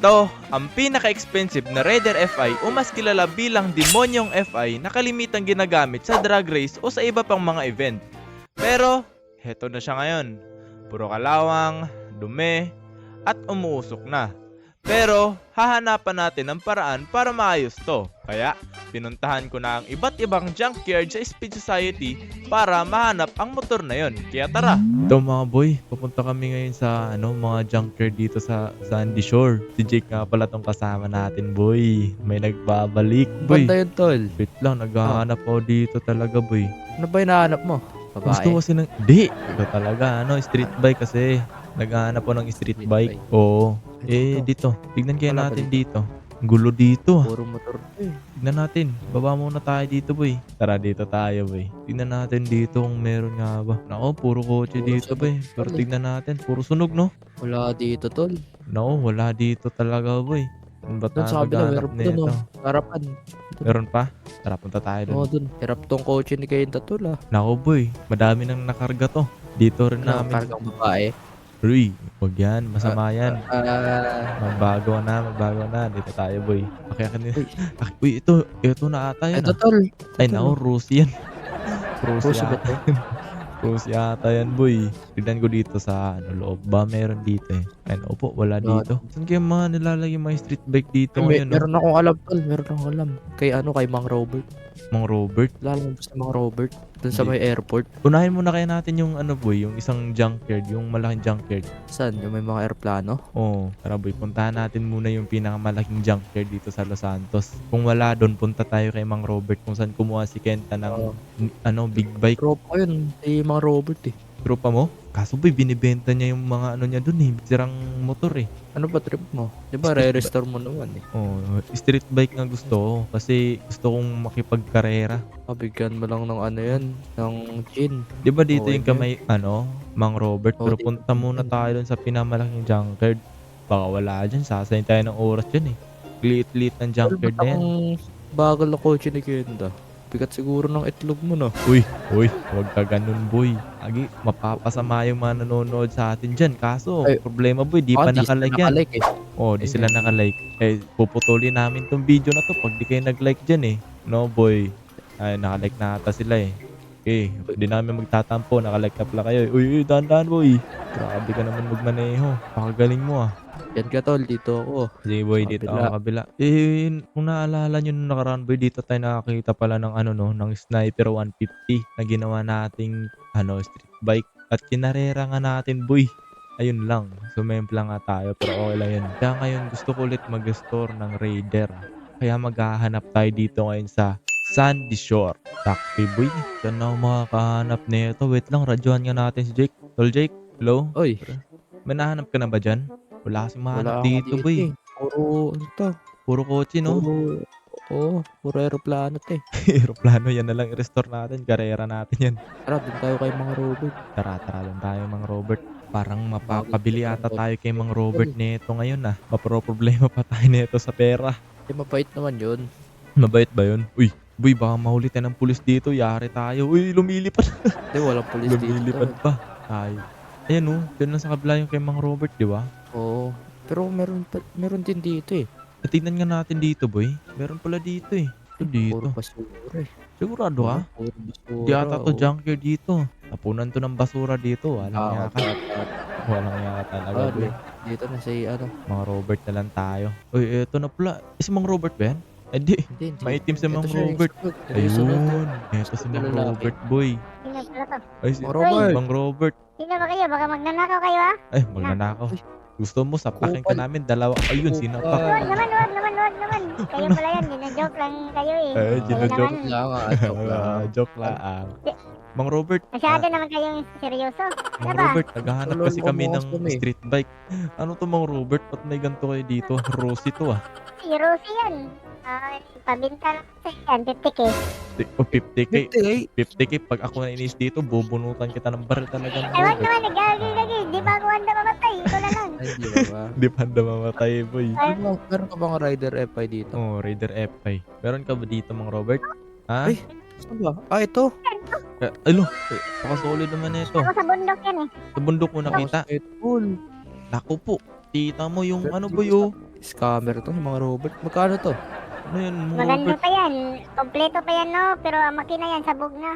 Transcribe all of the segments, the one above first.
Ito, ang pinaka-expensive na Raider FI o mas kilala bilang Demonyong FI na kalimitang ginagamit sa drag race o sa iba pang mga event. Pero, heto na siya ngayon. Puro kalawang, dumi, at umuusok na. Pero, hahanapan natin ng paraan para maayos to. Kaya, pinuntahan ko na ang iba't ibang junkyard sa Speed Society para mahanap ang motor na yon. Kaya tara! Ito mga boy, pupunta kami ngayon sa ano mga junkyard dito sa Sandy Shore. Si Jake nga pala tong kasama natin boy. May nagbabalik boy. Banda yun, tol. Wait lang, naghahanap ako dito talaga boy. Ano ba hinahanap mo? Babae. Gusto kasi ng... Di! Ito talaga, ano, street bike kasi. Naghahanap ako ng street Street bike. bike. Oo. Eh, ito. dito. Tignan kaya Wala ba natin dito. Gulo dito. ah. Puro motor to eh. Tignan natin. Baba muna tayo dito, boy. Tara, dito tayo, boy. Tignan natin dito kung meron nga ba. Nako, puro kotse Puro dito, sunog boy. Pero pala eh. tignan natin. Puro sunog, no? Wala dito, tol. Nako, wala dito talaga, boy. Ano ba Doon tayo sa kabila, maghanap meron pa nito? doon, oh. Harapan. Meron pa? Tara, punta tayo doon. Oo, dun. Hirap tong kotse ni Kenta, tol ah. Nako, boy. Madami nang nakarga to. Dito rin Ano, namin. parang babae. Uy, wag yan. Masama yan. Ah, Magbago na, magbago na. Dito tayo, boy. Okay, akin Uy. Uy, ito. Ito na ata yan. ito, ah. tol. Ay, nako, Rusi yan. Rusi yata yan, boy. Tignan ko dito sa ano, loob. Ba, meron dito eh. Ay, opo, wala Wala. dito. Saan kaya mga nilalagay yung mga street bike dito May, ngayon? no? meron akong alam, tol. Meron akong alam. Kay ano, kay Mang Robert. Mang Robert. Lalo mo sa Mang Robert. Dun sa Hindi. may airport. Unahin muna kaya natin yung ano, boy. Yung isang junkyard. Yung malaking junkyard. Saan? Yung may mga aeroplano? Oo. Tara, boy. Puntahan natin muna yung pinakamalaking junkyard dito sa Los Santos. Kung wala doon, punta tayo kay Mang Robert kung saan kumuha si Kenta ng Oo. n- ano, big bike. Tropa yun. Si Mang Robert eh. Tropa mo? Kaso boy, binibenta niya yung mga ano niya doon eh. Sirang motor eh. Ano ba trip mo? Di ba Street re-restore mo naman eh. Oh, street bike nga gusto ko kasi gusto kong makipagkarera. Pabigyan mo lang ng ano yan. Ng gin. 'Di ba dito Okay yung na kamay ano, Mang Robert, Oo, pero dito. punta muna tayo dun sa pinamalaking junkyard. Baka wala dyan, sasayin tayo ng oras dyan eh. Liit-liit ng junkyard na yan. Bagal na kotse ni Kenda. Bigat siguro ng itlog mo no. Uy, uy, huwag ka ganun boy. Agi, mapapasama yung mga nanonood sa atin dyan. Kaso, Ay, problema boy, di pa di sila nakalike yan. nakalike eh. Oh, di Ayun sila eh. nakalike. Eh, puputulin namin tong video na to pag di kayo nag-like dyan eh. No, boy. Ay, nakalike na ata sila eh. Okay, di namin magtatampo. Nakalike na pala kayo. Uy, uy, dahan-dahan boy. Grabe ka naman magmaneho. Pakagaling mo ah. Yan ka tol, dito ako. Sige boy, dito ako kabila. Eh, kung naalala nyo nung nakaraan boy, dito tayo nakakita pala ng ano no, ng Sniper 150 na ginawa nating ano, street bike. At kinarera nga natin boy. Ayun lang. Sumempla nga tayo pero okay lang yun. Kaya ngayon gusto ko ulit mag-store ng Raider. Kaya maghahanap tayo dito ngayon sa Sandy Shore. Takpi boy. Saan na ako makakahanap nito? Wait lang, radyohan nga natin si Jake. Tol Jake, hello? Oy, May nahanap ka na ba dyan? Wala mahanap wala dito, akong boy. eh. Puro, ano to? Puro kotse, no? Puro, oo, puro aeroplano to eh. Aeroplano, yan na lang i-restore natin. Karera natin yan. Tara, dun tayo kay Mang Robert. Tara, tara lang tayo, Mang Robert. Parang mapapabili ata tayo kay Mang Robert nito ngayon, ah. Mapro-problema pa tayo nito sa pera. Eh, mabait naman yun. Mabait ba yun? Uy, boy, baka mahuli tayo ng pulis dito. Yari tayo. Uy, lumilipad. Hindi, walang pulis dito. lumilipad pa. Tayo. Ayan, oh. Diyan lang sa kabila yung kay Mang Robert, di ba? Oo. Pero meron, pa, meron din dito eh. Tignan nga natin dito, boy. Meron pala dito, eh. Ito dito. Puro basura eh. Sigurado, ah. Puro basura. Di ata to oo. junkyard dito. Napunan to ng basura dito. Walang Ah, yaka. at- at- Walang yaka talaga. ah, boy. dito na si ano. Mga Robert na lang tayo. Uy, eto na pala. Eh, si Mang Robert ba yan? Eh di. Hindi, hindi. Maitim si Ito Mang siya, yung Robert. sunod. Ito yung sunod. Ayun. Eto si Mang lalaki. Robert, boy. Sino pala to? Ay, si Mang Robert. Mang Robert. Sino ba kayo? Baka magnanakaw kayo ha? Ay, magnanakaw. Gusto mo, sapakin ka Kupal. namin. Dalawa. Ayun, sinapak. Huwag naman, huwag naman, huwag naman. Kayo pala yan, joke lang kayo eh. Eh, Kayo gino-joke. naman, Lang ah, joke lang. Ah, joke lang. Mang Robert, Masyado naman kayong seryoso. Ano Mang ba? Robert, naghahanap Tulol kasi mo kami ng kami. street bike. Ano to Mang Robert? Ba't may ganito kayo dito? Rosy to ah. Si Rosie yan. Ah, pabinta lang sa yan, 50k. O 50k. Hindi, 50k. Pag ako na inis dito, bubunutan kita ng baril talaga. Mang Ay, wag Robert. naman. Di ba ako handa mamatay? Ito na lang. Ay, di ba ba? Di pa handa mamatay, boy. Meron ka- Meron ka bang rider FI dito? Oh, Raider FI. Meron ka ba dito, Mang Robert? Ha? Ay. Saan ba? Ah, ito. Eh, Alo, eh, pakasolo naman na ito. ako sa bundok yan eh. Sa bundok mo nakita. Basketball. Naku po. Tita mo yung ano ba yo? Scammer to, yung mga Robert. Magkano to? Ano yun, mga Maganda Robert? pa yan. Kompleto pa yan, no? Pero ang makina yan, sabog na.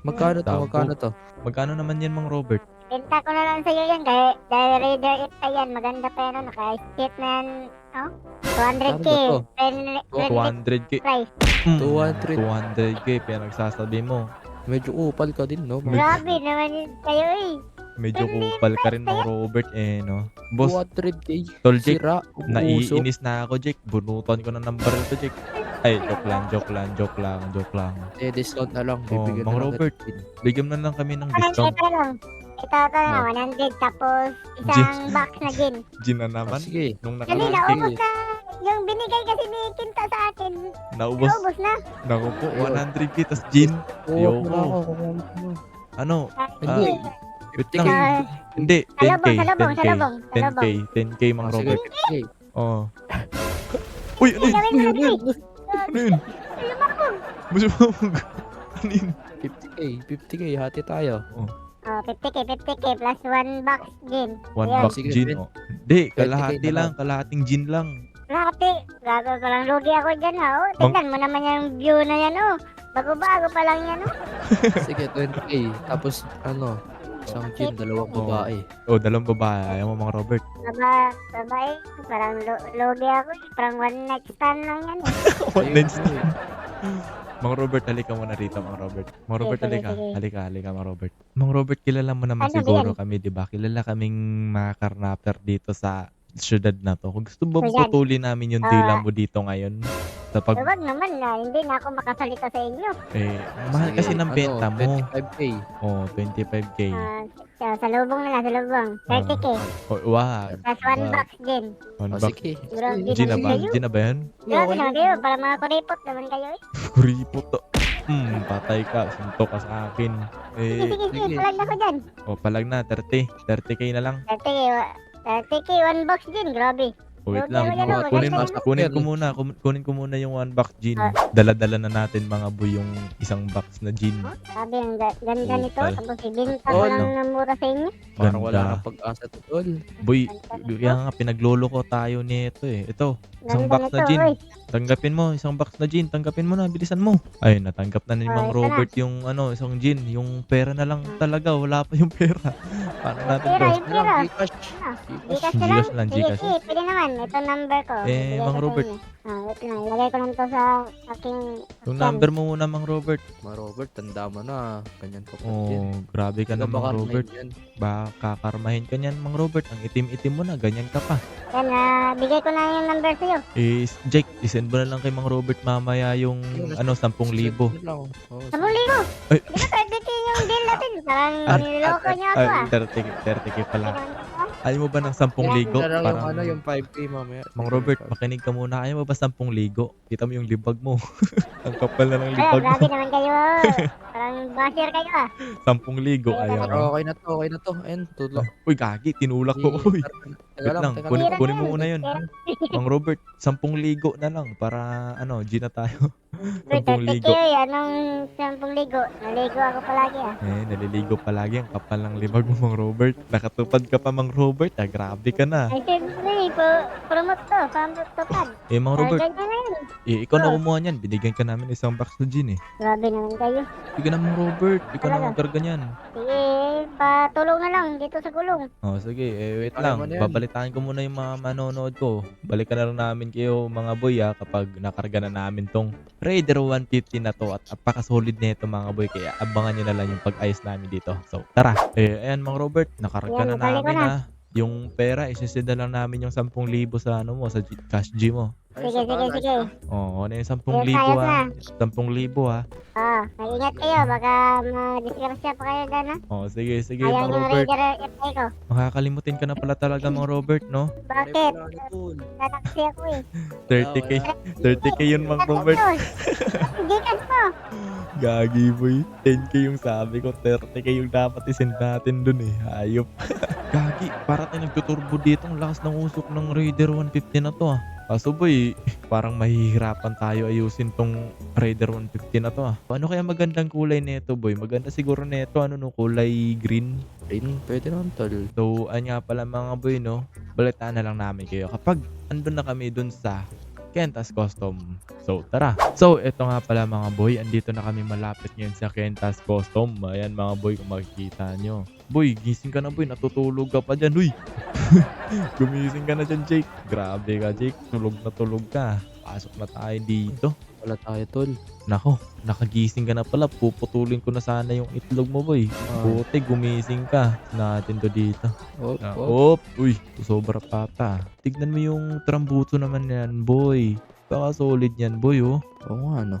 Magkano to? Magkano to? Magkano naman yan, mga Robert? Benta ko na lang sa'yo yan. Dahil, dahil Raider 8 pa yan. Maganda pa yan, na? 200k. Ano ba to? Friendly, Oh, friendly 200k. price. Mm, 200. 200k, pinagsasabi mo. Medyo upal ka din, no? Grabe naman yun kayo, eh. Medyo kupal ka rin, mga Robert, eh, no? Boss, 200k. tol, Jake, Sira. umusok. naiinis na ako, Jake. Bunutan ko na ng baril to, Jake. Ay, joke lang, joke lang, joke lang, joke lang. Eh, discount na lang. Oh, Bibigyan Mang na lang Robert. natin. Bigyan mo na lang kami ng Ano, discount. ito lang. Ito, ito na, Oh. 100. Tapos, isang box na gin. Gin na naman. sige. Nung Kasi nakaraan, naubos na. Yung binigay kasi ni Kinta sa akin. naubos. Naubos na. Naku po, Ayun. 100k, tas gin. Mo. Ano? Hindi. Ah, Wait lang. Ah, Hindi, 10k, Salabong, salabong, 10k, salabong, 10k, salabong. 10k, Mang Robert. 50k. Oo. Uy, ano yun? Gawin mo na, eh. Ano yun? Ano yun? 50k. 50k. Hati tayo. Oh, 50k, 50k plus one box gin. One Ayan. box Sige, gin. Ben. Oh. Hindi, 20K kalahati na lang, kalahating gin lang. Grabe, gago ko lang lugi ako dyan ha. Oh, tignan mo naman yung view na yan oh. Bago-bago pa lang yan oh. Sige, 20k. Tapos, ano, isang gin, dalawang Oo. babae. Oh, dalawang babae. Ayaw mo, Mang Robert. Baba, babae, parang lugi ako eh. Parang one night stand lang yan eh. One Ayun, night ayun. Mang Robert, halika muna rito, Mang Robert. Mang Robert, Sige, halika. sige. Halika, halika, Mang Robert. Mang Robert, kilala mo naman Ano ba siguro yan? kami, di ba? Kilala kaming mga karnaper dito sa syudad na to. Kung gusto mo, Ayan. putulin namin yung Ah. dila mo dito ngayon. Sa pag, Huwag naman na, hindi na ako makasalita sa inyo. eh, mahal kasi ng ano, benta mo. 25k. Oh, 25k. Ah, sa, sa lubong na lang, sa lubong. 30k. Oh, wow. Plus one Wow. box gin. One Oh, box. sige. Grabe Sige, Gin na naman ba? kayo. Gin na ba yan? Grabe naman kayo, para mga kuripot naman kayo eh. Kuripo to. Hmm, patay ka. Suntok ka sa akin. Sige, Eh, sige, sige, sige. palag na ko dyan. oh, palag na. 30. 30k na lang. 30k, wa- 30k, one box gin, grabe. Oh, wait lang. wala na, Kunin, wala kunin, na. mo- kunin ko muna. kum- Kunin ko muna yung one box gin. Ah. Dala-dala na natin mga boy yung isang box na gin. Grabe, ang ga- ganda Oh, nito. Tapos ibinta ko Oh, lang ng mura sa inyo. Parang wala Ganda. na pag-asa to, tol. Boy, kaya nga pinaglolo ko tayo nito eh. Ito, Isang Ganda box na nito, gin. tanggapin mo. Isang box na gin. Tanggapin mo na. Bilisan mo. Ay, natanggap na ni Oh, Mang ito na. Robert yung ano, isang gin. Yung pera na lang talaga. Wala pa yung pera. Paano natin Pera, to? yung pera. Gcash. Ah, Gcash. Gcash na lang. Gcash lang, Sige, Gcash. sige, pwede naman. Ito number ko. Eh, Bigay Mang ko sa Robert. inyo. Ah, wait lang. Ilagay ko lang to sa aking... Yung number mo muna, Mang Robert. Ma Robert, tanda mo na. Ganyan pa pa Oh, din. grabe ka na, ba Mang karmahin Robert. Ba, kakarmahin ka niyan, Mang Robert. Ang itim-itim mo na. Ganyan ka pa. Yan, ah, bigay ko na yung number sa'yo. Eh, Jake, isend mo na lang kay Mang Robert mamaya yung, Yung ano, 10,000. Yun lang. Oh, Sa libo. Ay. Di ba 30k yung deal natin? Parang Ah, niloloko niyo ako Ay, ah. 30, 30k pala. Ayaw mo ba ng 10,000? Yun na lang yung Parang, ano, yung 5k mamaya. Mang Robert, makinig ka muna. Ayaw mo ba 10,000? Kita mo yung libag mo. Ang kapal na ng Ay, libag mo. grabe naman kayo. Parang basher kayo ah. 10,000. Ayaw Pero mo. okay na to, okay na to. Ayun, tulog. Uy, gagi. Tinulak ko. Uy. Wait lang, kunin, kunin na mo muna yun. Mang Robert, 10,000 na lang para ano, G na tayo. Uy, 30k 10,000. eh. Anong 10 ligo? Naligo ako palagi ah. Eh, naliligo palagi ang kapal ng libag mo, Mang Robert. Nakatupad ka pa, Mang Robert. Ah, grabe ka na. Ay, siyempre, po- promote to. Pamutupad. Eh, Mang Robert, Ganyan na yun. eh, ikaw na kumuha niyan. Binigyan ka namin isang box na gin eh. Grabe naman kayo. Sige na, Mang Robert. Ikaw na Talaga? magkarga niyan. Sige, patulong na lang dito sa gulong. Oh, sige. Eh, wait Kaya lang. mo na yan. Babalitaan ko muna yung mga manonood ko. Balikan na lang namin kayo, mga boy, ah, kapag nakarga na namin tong Raider 150 na to at apaka-solid na ito, mga boy. Kaya abangan nyo na lang yung pag-ayos namin dito. So, tara. Eh, ayan, mga Robert. Nakarga Yan, na nabalik ko namin, na. ah. Yung pera, isisend na lang namin yung 10,000 sa ano mo, sa G- cash G mo. Sige, sige, sige. Oo, ano yung 10,000 Ayos na, ayos ah. 10,000 ah. Ah, mag-ingat kayo. Baka ma-disgrasya pa kayo dyan ah. Oh, sige, sige, Ayaw mga yung Robert. Raider FA ko. Makakalimutin ka na pala talaga, mga Robert, no? Bakit? Nataksi ako eh. 30k. 30k yun, mga Robert. Gikas mo. Gagi, boy. 10k yung sabi ko. 30k yung dapat isend natin dun eh. Hayop. Gagi, para tayo nagtuturbo dito. Ang lakas ng usok ng Raider 150 na to ah. Kaso boy, parang mahihirapan tayo ayusin tong Raider 150 na to ah. Ano kaya magandang kulay nito boy? Maganda siguro nito ano no kulay green. Ayun, pwede naman tol. So, ano nga pala mga boy no, balitaan na lang namin kayo kapag andun na kami dun sa Kentas Custom. So, tara. So, ito nga pala mga boy, andito na kami malapit ngayon sa Kentas Custom. Ayan mga boy, kung makikita nyo. Boy, gising ka na boy, natutulog ka pa dyan, uy. Gumising ka na dyan, Jake. Grabe ka, Jake. Tulog na tulog ka. Pasok na tayo dito. Wala tayo tol. Nako, nakagising ka na pala. Puputulin ko na sana yung itlog mo, boy. Buti, gumising ka. Natin to dito. Oh, Ah, oh. op, uy, sobra pata. Tignan mo yung trambuto naman yan, boy. Baka solid yan, boy, oh. Oo nga no.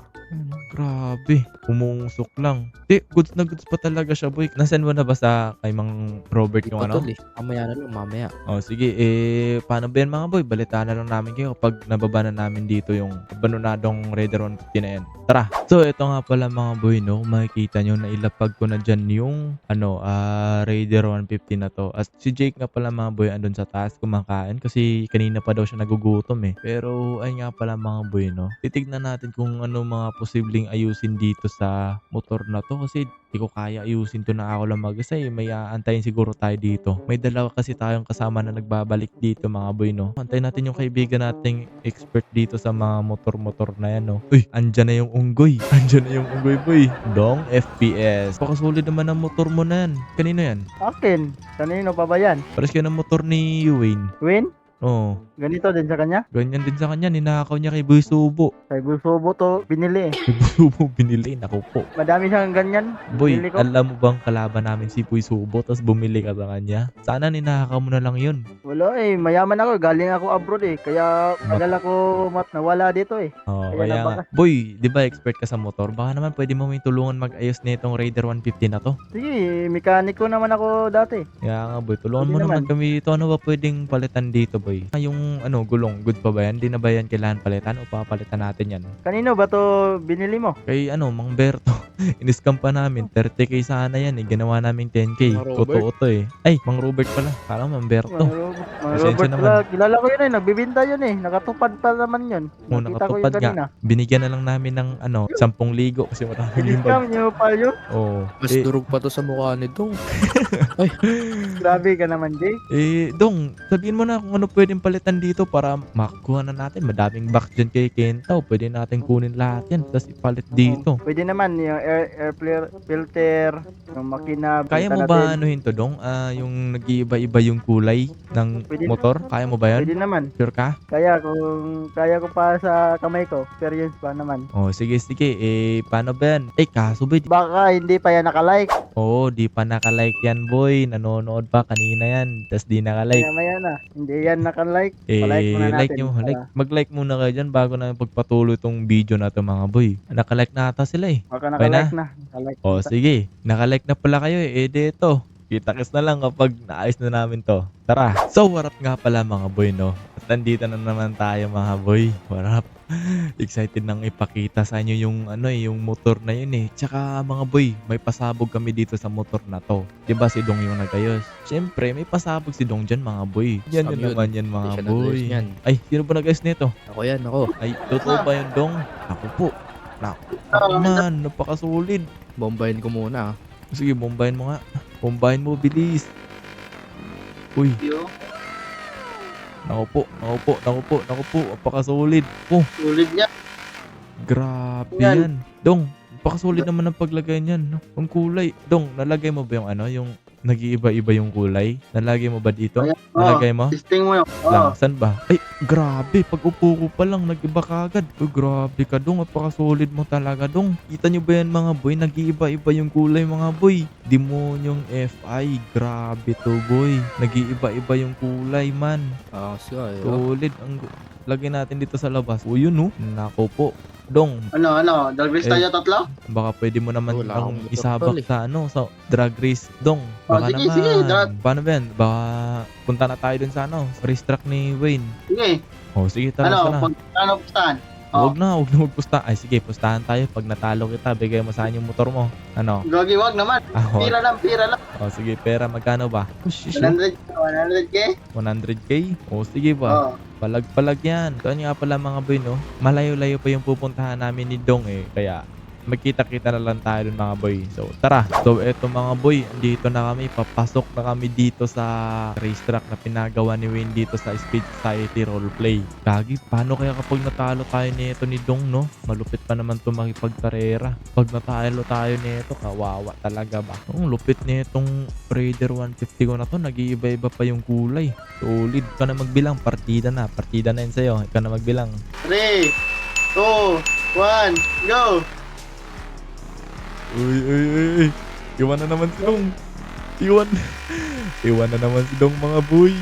Grabe. Umungsok lang. Di, goods na goods pa talaga siya, boy. Nasend mo na ba sa kay Mang Robert yung ano? Tol eh. Mamaya na lang, mamaya. Oh, sige. Eh, paano ba yan, mga boy? Balitaan na lang namin kayo kapag nababa na namin dito yung banonadong Raider 150 na yan. Tara! So, ito nga pala mga boy, no? Makikita nyo na ilapag ko na dyan yung, ano, ah, Raider 150 na to. At si Jake nga pala mga boy, andun sa taas kumakain kasi kanina pa daw siya nagugutom eh. Pero, ay nga pala mga boy, no? Titignan natin kung ano mga posibleng ayusin dito sa motor na to kasi di ko kaya ayusin to na ako lang mag-isa eh. May aantayin siguro tayo dito. May dalawa kasi tayong kasama na nagbabalik dito mga boy, no? Antayin natin yung kaibigan nating expert dito sa mga motor-motor na yan, no? Uy, andyan na yung unggoy. Andyan na yung unggoy, boy. Dong FPS. Pakasulit naman ang motor mo na yan. Kanino yan? Akin. Kanino pa ba yan? Pares kayo ng motor ni Wayne. Win? Oo. Ganito din sa kanya? ganyan din sa kanya. Ninakaw niya kay Boy Subo. Kay Bulsobo to binili eh. Kay Boy Subo binili. Naku po. Madami siyang ganyan. Boy, Binili ko. alam mo bang kalaban namin si Boy Subo tapos bumili ka sa kanya? Sana ninakaw mo na lang yun. Wala eh. Mayaman ako. Galing ako abroad eh. Kaya tagal ako mat nawala dito eh. Oo, Kaya kaya na nga. Boy, di ba expert ka sa motor? Baka naman pwede mo may tulungan mag-ayos nitong Raider 150 na to. Sige, mekaniko naman ako dati. Kaya nga boy, tulungan Pwede mo naman naman. kami dito. Ano ba pwedeng palitan dito boy? Ah, yung ano, gulong, good pa ba yan? Di na ba yan kailangan palitan o papalitan natin yan? Kanino ba to binili mo? Kay ano, Mang Berto. Iniscam pa namin. 30k sana yan eh. Ginawa namin 10k. Mang Robert? Totoo to eh. Ay, Mang Robert pala. Kala mo, Mang Berto. Robert, mga Pasensya Robert naman. pala. Kilala ko yun eh. Nagbibinta yun eh. Nakatupad pa naman yun. Oo, Nakita ko nakatupad yun kanina. Binigyan na lang namin ng ano, 10 ligo kasi maraming limbag. Discount nyo pa yun. Oo. Mas Eh, durog pa to sa mukha ni Dong. Grabe ka naman, Jay. Eh, Dong, sabihin mo na kung ano pwedeng palitan dito para makakuha na natin. Madaming box dyan kay Kentaw. Pwede natin kunin lahat yan. Tapos ipalit dito. Pwede naman yung air, air flare- filter, yung makina. Kaya mo ba anuhin to, Dong? Ah, yung nag-iiba-iba yung kulay ng Pwede. motor? Kaya mo ba yan? Pwede naman. Sure ka? Kaya kung kaya ko pa sa kamay ko, experience pa naman. Oh, sige, sige. Eh, paano ba yan? Eh, kaso ba? di- Baka hindi pa yan nakalike. Oo, di pa nakalike yan, boy. Nanonood pa kanina yan. Tapos di nakalike. Kaya maya na. Hindi yan nakalike. Eh, palike muna like natin nyo. para- Like, mag-like muna kayo dyan bago na pagpatuloy tong video na to mga boy. Nakalike na ata sila eh. Baka nakalike na. Nakalike O, na. sige. Nakalike na pala kayo eh. Eh, dito. Kita-kits na lang kapag naayos na namin to. Tara. So, warap nga pala mga boy, no? At nandito na naman tayo mga boy. Warap. Excited nang ipakita sa inyo yung ano eh, yung motor na yun eh. Tsaka mga boy, may pasabog kami dito sa motor na to. 'Di ba si Dong yung nagayos? Siyempre, may pasabog si Dong dyan mga boy. Yan yun. naman yan Hindi mga siya boy. nag-ayos niyan. Ay, sino ba nag-ayos nito? Ako yan, ako. Ay, totoo ba yun Dong? Ako po. Naku, ako man, napakasulit. Bombayin ko muna ah. Sige, bombahin mo nga. Bombahin mo, bilis. Uy, naku po, naku po, naku po, naku po. Apakasolid. Oh, Sulit niya. grabe Yan. yan. Dong, apakasolid naman ang paglagay niyan. Ang kulay. Dong, nalagay mo ba yung ano, yung nag-iiba-iba yung kulay? Nalagay mo ba dito? Nalagay mo? Testing mo yun. Lang, saan ba? Ay, grabe. Pag upo ko pa lang, nag-iba kagad. Uy, grabe ka dong. Apaka-solid mo talaga dong. Kita nyo ba yan mga boy? Nag-iiba-iba yung kulay mga boy. Demonyong FI. Grabe to boy. Nag-iiba-iba yung kulay man. Ah, oh. Solid. Ang lagay natin dito sa labas. O yun no. Nako po. Dong, Ano, ano? Dalvis Eh. tayo tatlo? baka pwede mo naman Wala akong akong motor isabak tol eh. sa ano, sa drag race. Dong, Oh, baka sige, naman. sige, drag- Paano ba yan? Baka punta na tayo dun sa ano, race track ni Wayne. Sige. Oh, sige, tara, ano, tara. pag ano pustahan? Oh. Huwag na, huwag na magpusta. Ay, sige, pustahan tayo. Pag natalo kita, bigay mo sa akin yung motor mo. Ano? Gagi, wag naman. Ah, oh, Pira lang, pira lang. oh, sige, pera, magkano ba? Oh, shish, 100, 100k? 100k? Oh, sige ba? Oo. Palag-palag yan. Kaya nga pala mga boy, no? Malayo-layo pa yung pupuntahan namin ni Dong eh. Kaya magkita-kita na lang tayo dun mga boy. So tara. So eto mga boy, dito na kami. Papasok na kami dito sa racetrack na pinagawa ni Wayne dito sa Speed Society Roleplay. Kagi, paano kaya kapag natalo tayo nito ni Dong, no? Malupit pa naman to makipagkarera. Pag natalo tayo nito, kawawa talaga ba? Ang lupit nitong Raider 150 ko na to, nag-iiba-iba pa yung kulay. Solid. Ikaw na magbilang, partida na. Partida na yun sa'yo. Ikaw na magbilang. 3, 2, 1, go! Uy, uy, uy. Iwan na naman si Dong. Iwan. Iwan na naman si Dong mga boy.